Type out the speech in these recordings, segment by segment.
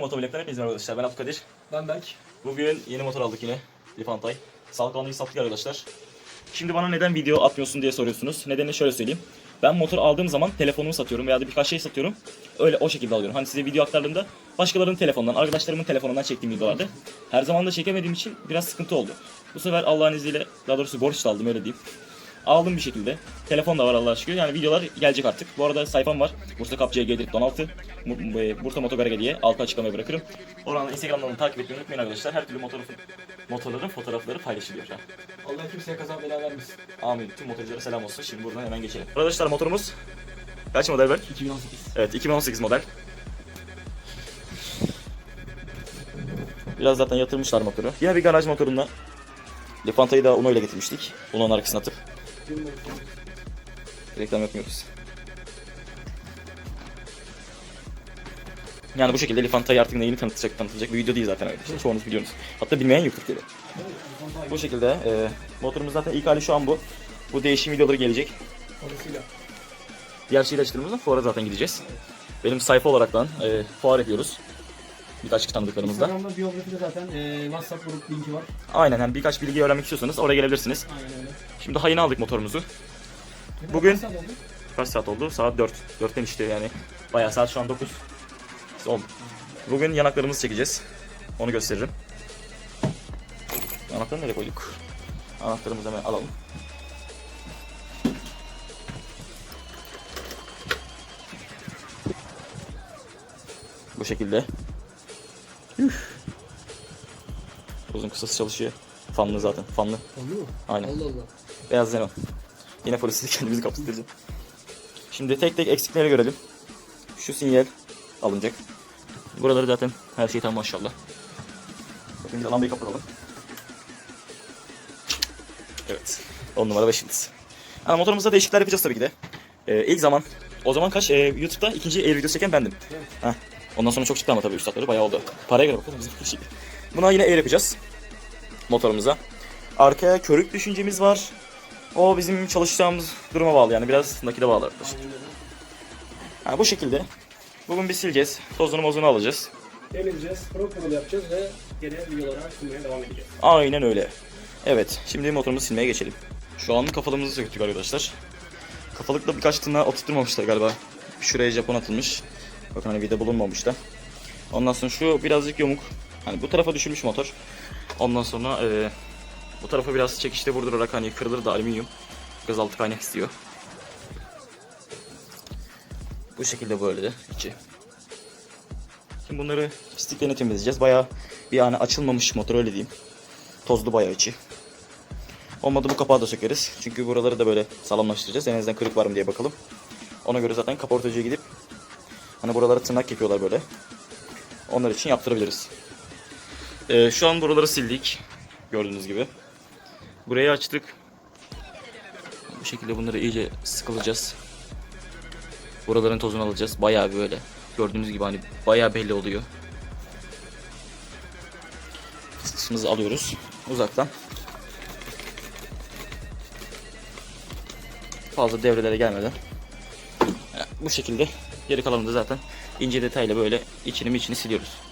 Motovlog'dan hepinize merhaba arkadaşlar. Ben Abdülkadir. Ben Berk. Bugün yeni motor aldık yine. Lifantay. Sağlık alanıyı sattık arkadaşlar. Şimdi bana neden video atmıyorsun diye soruyorsunuz. Nedenini şöyle söyleyeyim. Ben motor aldığım zaman telefonumu satıyorum veya da birkaç şey satıyorum. Öyle o şekilde alıyorum. Hani size video aktardığımda başkalarının telefonundan, arkadaşlarımın telefonundan çektiğim videolardı. Her zaman da çekemediğim için biraz sıkıntı oldu. Bu sefer Allah'ın izniyle, daha doğrusu borçla aldım öyle diyeyim. Aldım bir şekilde. Telefon da var Allah'a şükür. Yani videolar gelecek artık. Bu arada sayfam var. Bursa Kapçı'ya gelip 16. Mu- e, Bursa Motogar'a diye altta açıklamaya bırakırım. Oradan Instagram'dan da takip etmeyi unutmayın arkadaşlar. Her türlü motor, motorların fotoğrafları paylaşılıyor. Allah kimseye kaza bela vermesin. Amin. Tüm motorculara selam olsun. Şimdi buradan hemen geçelim. Arkadaşlar motorumuz kaç model Berk? 2018. Evet 2018 model. Biraz zaten yatırmışlar motoru. Yine bir garaj motorunda. Lefantayı da Uno ile getirmiştik. Uno'nun arkasına atıp. Reklam yapmıyoruz. Yani bu şekilde Lefantayı artık neyini tanıtacak tanıtılacak bir video değil zaten arkadaşlar. Çoğunuz biliyorsunuz. Hatta bilmeyen yok Türkiye'de. Bu şekilde e, motorumuz zaten ilk hali şu an bu. Bu değişim videoları gelecek. Parasıyla. Diğer şeyleştirmemizden fuara zaten gideceğiz. Benim sayfa olaraktan e, fuar yapıyoruz. Birkaç tanıdıklarımızla. Instagram'da biyografide zaten e, WhatsApp grup linki var. Aynen yani birkaç bilgi öğrenmek istiyorsanız oraya gelebilirsiniz. Aynen öyle. Şimdi hayını aldık motorumuzu. Bugün- Kaç saat oldu? Kaç saat oldu? Saat 4. 4'ten işte yani. Bayağı saat şu an 9. Oldu. Bugün yanaklarımızı çekeceğiz. Onu gösteririm. Anahtarı nereye koyduk? Anahtarımızı hemen alalım. Bu şekilde. Uzun kısası çalışıyor. Fanlı zaten. Fanlı. Oldu mu? Aynen. Allah Allah. Beyaz Zenon. Yine polisi kendimizi kapatıracağım. Şimdi tek tek eksikleri görelim. Şu sinyal alınacak. Buraları zaten her şey tam maşallah. Bakın bir lambayı kapatalım. Evet. 10 numara 5 yıldız. Yani motorumuzda değişiklikler yapacağız tabii ki de. Ee, ilk zaman, o zaman kaç? Ee, YouTube'da ikinci air videosu çeken bendim. Evet. Heh. Ondan sonra çok çıktı ama tabii üstadları bayağı oldu. Paraya göre bakalım bizim şey. Buna yine air yapacağız. Motorumuza. Arkaya körük düşüncemiz var. O bizim çalışacağımız duruma bağlı yani biraz nakide bağlı arkadaşlar. Yani bu şekilde. Bugün bir sileceğiz. Tozunu mozunu alacağız. Temizleyeceğiz, pro yapacağız ve geri videolara sunmaya devam edeceğiz. Aynen öyle. Evet şimdi motorumuzu silmeye geçelim. Şu an kafalığımızı söktük arkadaşlar. Kafalıkla birkaç tırnağı oturtmamışlar galiba. Şuraya Japon atılmış. Bakın hani vida bulunmamış da. Ondan sonra şu birazcık yamuk. Hani bu tarafa düşürmüş motor. Ondan sonra eee, bu tarafa biraz çekişte vurdurarak hani kırılır da alüminyum. Gazaltı kaynak istiyor. Bu şekilde böyle de içi. Şimdi bunları pisliklerini temizleyeceğiz. Bayağı bir yani açılmamış motor öyle diyeyim. Tozlu bayağı içi. Olmadı bu kapağı da sökeriz. Çünkü buraları da böyle sağlamlaştıracağız. En azından kırık var mı diye bakalım. Ona göre zaten kaportacıya gidip hani buralara tırnak yapıyorlar böyle. Onlar için yaptırabiliriz. Ee, şu an buraları sildik. Gördüğünüz gibi. Burayı açtık. Bu şekilde bunları iyice sıkılacağız. Buraların tozunu alacağız. Bayağı böyle. Gördüğünüz gibi hani bayağı belli oluyor. Fıskısımızı alıyoruz uzaktan. Fazla devrelere gelmeden. Bu şekilde geri kalanını zaten ince detayla böyle içini içini siliyoruz.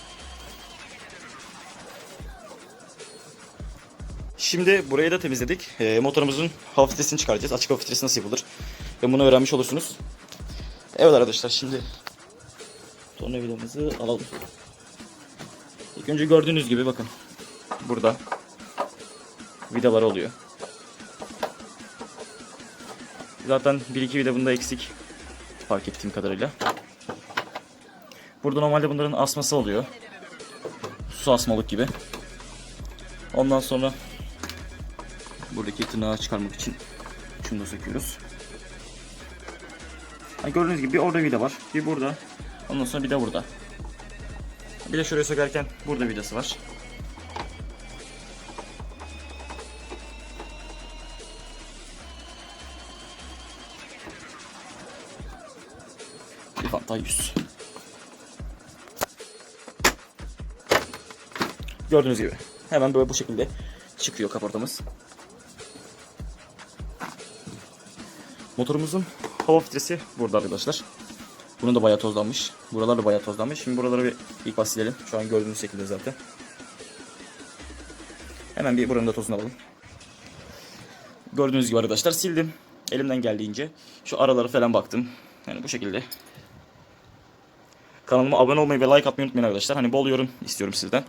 Şimdi burayı da temizledik. Ee, motorumuzun hava filtresini çıkaracağız. Açık hava filtresi nasıl yapılır? Ve bunu öğrenmiş olursunuz. Evet arkadaşlar şimdi tornavidamızı alalım. İlk önce gördüğünüz gibi bakın. Burada vidalar oluyor. Zaten bir iki vida bunda eksik. Fark ettiğim kadarıyla. Burada normalde bunların asması oluyor. Su asmalık gibi. Ondan sonra buradaki tırnağı çıkarmak için şunu da söküyoruz. Ha, gördüğünüz gibi bir orada vida var. Bir burada. Ondan sonra bir de burada. Bir de şuraya sökerken burada vidası var. Bir Fanta 100. Gördüğünüz gibi. Hemen böyle bu şekilde çıkıyor kaportamız. Motorumuzun hava filtresi burada arkadaşlar. Bunun da bayağı tozlanmış. Buralar da bayağı tozlanmış. Şimdi buraları bir ilk silelim. Şu an gördüğünüz şekilde zaten. Hemen bir buranın da tozunu alalım. Gördüğünüz gibi arkadaşlar sildim. Elimden geldiğince. Şu aralara falan baktım. Yani bu şekilde. Kanalıma abone olmayı ve like atmayı unutmayın arkadaşlar. Hani bol yorum istiyorum sizden.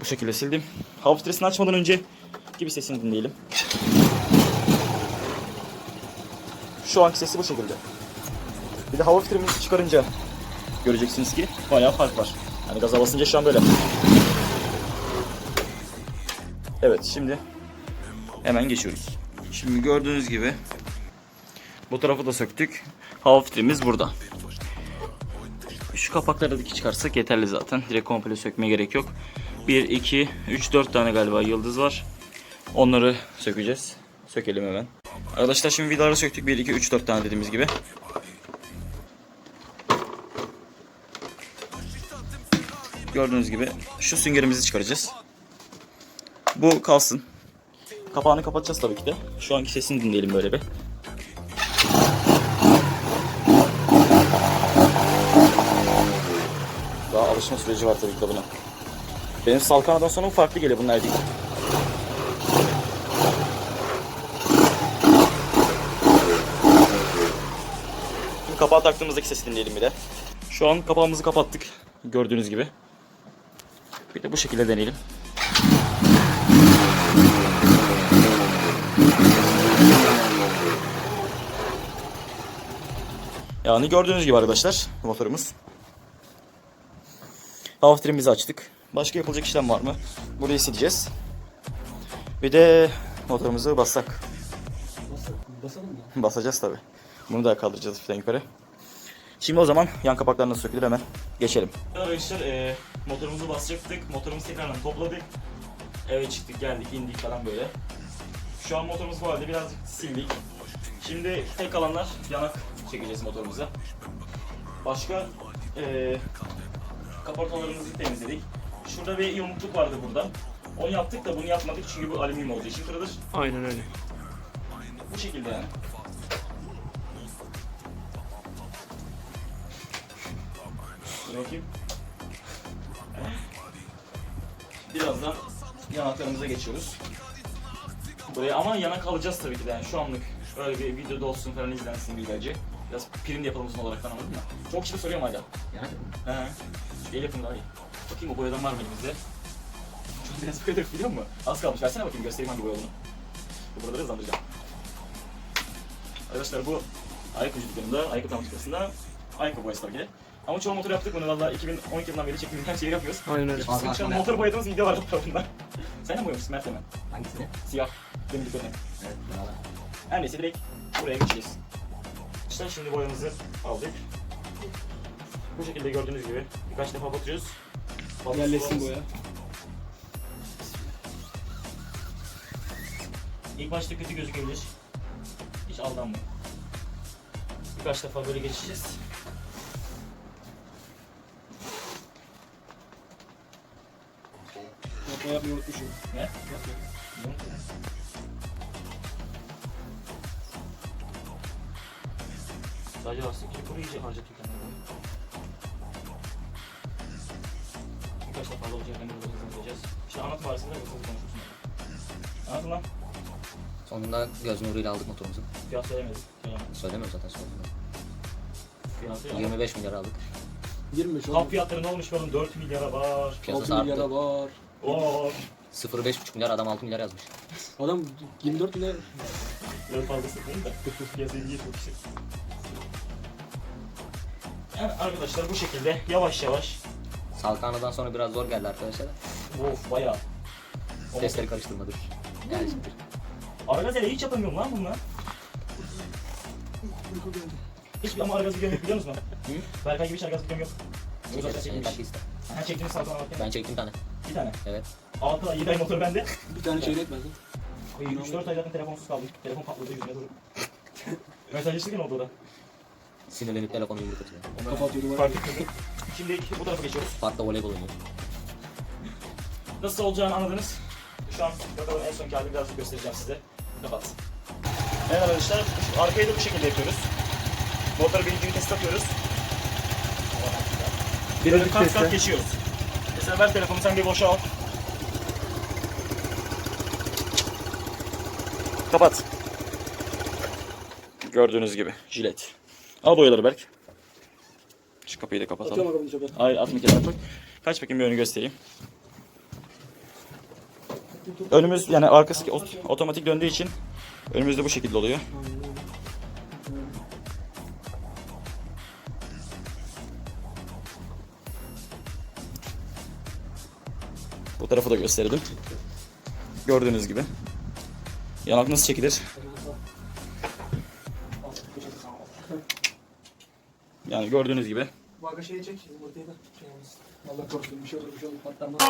Bu şekilde sildim. Hava filtresini açmadan önce gibi sesini dinleyelim. Şu anki sesi bu şekilde. Bir de hava filtremizi çıkarınca göreceksiniz ki bayağı fark var. Hani gaza basınca şu an böyle. Evet şimdi hemen geçiyoruz. Şimdi gördüğünüz gibi bu tarafı da söktük. Hava filtremiz burada. Şu kapakları da çıkarsak yeterli zaten. Direkt komple sökmeye gerek yok. 1, 2, 3, 4 tane galiba yıldız var. Onları sökeceğiz. Sökelim hemen. Arkadaşlar şimdi vidaları söktük. 1, 2, 3, 4 tane dediğimiz gibi. Gördüğünüz gibi şu süngerimizi çıkaracağız. Bu kalsın. Kapağını kapatacağız tabii ki de. Şu anki sesini dinleyelim böyle bir. Daha alışma süreci var tabii ki de buna. Benim salkanadan sonra farklı geliyor bunlar değil. Kapağı taktığımızdaki sesi dinleyelim bir de. Şu an kapağımızı kapattık. Gördüğünüz gibi. Bir de bu şekilde deneyelim. Yani gördüğünüz gibi arkadaşlar motorumuz. Hava filtremizi açtık. Başka yapılacak işlem var mı? Burayı sileceğiz. Bir de motorumuzu bassak. Basalım mı? Basacağız tabi. Bunu da kaldıracağız falan yukarı. Şimdi o zaman yan kapaklar nasıl sökülür hemen geçelim. Arkadaşlar e, motorumuzu basacaktık. Motorumuzu tekrardan topladık. Eve çıktık geldik indik falan böyle. Şu an motorumuz bu halde birazcık sildik. Şimdi tek kalanlar yanak çekeceğiz motorumuza. Başka e, kaportalarımızı temizledik. Şurada bir yomukluk vardı burada. Onu yaptık da bunu yapmadık çünkü bu alüminyum olduğu için kırılır. Aynen öyle. Bu şekilde yani. Bakayım. Birazdan yanaklarımıza geçiyoruz. Buraya ama yanak alacağız tabii ki de yani şu anlık. Böyle bir videoda olsun falan izlensin güzelce. Biraz prim de yapalım uzun olarak anladın mı? Çok kişi soruyorum hala. Mı? He. Şu el yapımı daha iyi. Bakayım o boyadan var mı elimizde? Çok biraz boyadık biliyor musun? Az kalmış. Versene bakayım göstereyim hangi boya olduğunu. Bu buraları hızlandıracağım. Arkadaşlar bu ayakkabı dükkanında, ayakkabı tamamcılıklarında ayakkabı boyası tabii ki. Ama çoğu motor yaptık bunu valla 2012 yılından beri çektiğimiz her şeyi yapıyoruz. Aynen öyle. Fazla an aklıma motor boyadığımız video var hatta bundan. Sen de mi boyamışsın Mert hemen? Hangisini? Siyah. Benim dükkanı. Evet, bravo. Her neyse direkt buraya geçeceğiz. İşte şimdi boyamızı aldık. Bu şekilde gördüğünüz gibi birkaç defa batırıyoruz. Yerleşsin boya. İlk başta kötü gözükebilir. Hiç aldanmayın. Birkaç defa böyle geçeceğiz. Yapma yapmayı unutmuşum. Ne? Sadece lastik bunu iyice harcatıyor kendini. Birkaç defa da olacak. Hemen burada hızlandıracağız. İşte anlat barısında hızlı konuşursun. Anladın lan? Sonunda göz nuruyla aldık motorumuzu. Fiyat söylemedik. Söylemiyorum zaten söyledim. Fiyatı yalan. 25 milyar aldık. 25 Kap oldu. fiyatları ne olmuş oğlum? 4 milyara var. Piyasası 6 milyara arttı. var. Oo. 0,5,5 milyar adam 6 milyar yazmış. Adam 24 milyar. Biraz fazla sıkıntı da. Piyasayı iyi çok yüksek. Yani arkadaşlar bu şekilde yavaş yavaş. Salkanadan sonra biraz zor geldi arkadaşlar. Of bayağı. O Testleri karıştırmadık. Yani Argazele hiç yapamıyorum lan bunlar. Hiç ama argaz videom yok biliyor musun? Hı? Berkay gibi hiç argaz videom yok. Bu zaten Senin çekilmiş. kaç iste. Ha çektiğiniz salkana bak. Ben çektim tane. Bir tane. Evet. 6 ay 7 ay motor bende. Bir tane çeyrek benden. 3-4 ay zaten telefonsuz kaldım. Telefon patladı yüzüne doğru. Mesajlaştık ya oldu da. Sinirlenip telefonu yumruk atıyor. Kapatıyor duvara. Fark etmedim. Şimdi bu tarafa geçiyoruz. Parkta voleybol oynuyor. Nasıl olacağını anladınız. Şu an bakalım en son kağıdı birazcık göstereceğim size. Kapat. Evet arkadaşlar arkayı da bu şekilde yapıyoruz. Motora birinci vites takıyoruz. Bir Böyle kat kat geçiyoruz. Mesela ver telefonu sen bir boşa al. Kapat. Gördüğünüz gibi jilet. Al boyaları Berk. Şu kapıyı da kapatalım. Atıyorum bakalım çöpe. Hayır atma kenara koy. Kaç bakayım bir önü göstereyim. Önümüz yani arkası ot- otomatik döndüğü için önümüzde bu şekilde oluyor. Bu tarafı da gösterdim. Gördüğünüz gibi. Yanak nasıl çekilir? Yani gördüğünüz gibi. Baga şeyi çek, yumurtayı da şey. Allah korusun bir şey olur bir şey olur patlamaz.